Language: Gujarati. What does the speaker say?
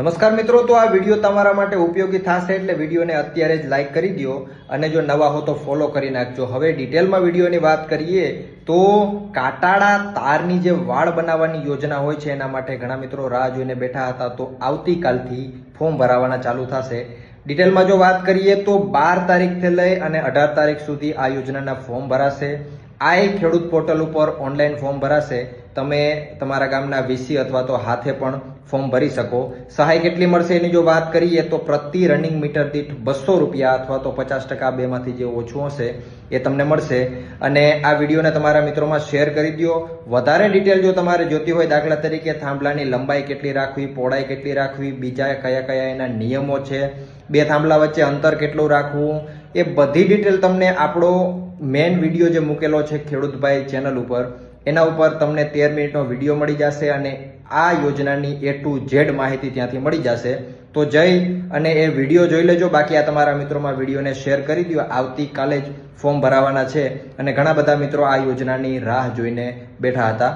નમસ્કાર મિત્રો, તો આ વીડિયો તમારા માટે ઉપયોગી થશે એટલે વિડીયોને અત્યારે જ લાઇક કરી દો અને જો નવા હો તો ફોલો કરી નાખજો. હવે ડિટેલમાં વિડીયોની વાત કરીએ તો કાટાળા તારની જે વાળ બનાવવાની યોજના હોય છે, એના માટે ઘણા મિત્રો રાહ જોઈને બેઠા હતા. તો આવતીકાલથી ફોર્મ ભરાવાના ચાલુ થશે. ડિટેલમાં જો વાત કરીએ તો બાર તારીખથી લઈ અને અઢાર તારીખ સુધી આ યોજનાના ફોર્મ ભરાશે. આ એક ખેડૂત પોર્ટલ ઉપર ઓનલાઈન ફોર્મ ભરાશે. તમે તમારા ગામના વીસી અથવા તો હાથે પણ ફોર્મ ભરી શકો. સહાય કેટલી મળશે એની જો વાત કરીએ તો પ્રતિ રનિંગ મીટર દીઠ બસો રૂપિયા અથવા તો પચાસ ટકા બેમાંથી જે ઓછું હશે એ તમને મળશે. અને આ વિડીયોને તમારા મિત્રોમાં શેર કરી દો વધારે ડિટેલ જો તમારે જોતી હોય દાખલા તરીકે થાંભલાની લંબાઈ કેટલી રાખવી, પહોળાઈ કેટલી રાખવી, બીજા કયા કયા એના નિયમો છે, બે થાંભલા વચ્ચે અંતર કેટલું રાખવું એ બધી ડિટેલ તમને આપણો મેઇન વીડિયો જે મૂકેલો છે ખેડૂતભાઈ ચેનલ ઉપર, એના ઉપર તમને તેર મિનિટનો વીડિયો મળી જશે અને આ યોજનાની એ ટુ ઝેડ માહિતી ત્યાંથી મળી જશે. તો જઈ અને એ વીડિયો જોઈ લેજો. બાકી આ તમારા મિત્રોમાં વિડીયોને શેર કરી દો આવતીકાલે જ ફોર્મ ભરાવાના છે અને ઘણા બધા મિત્રો આ યોજનાની રાહ જોઈને બેઠા હતા.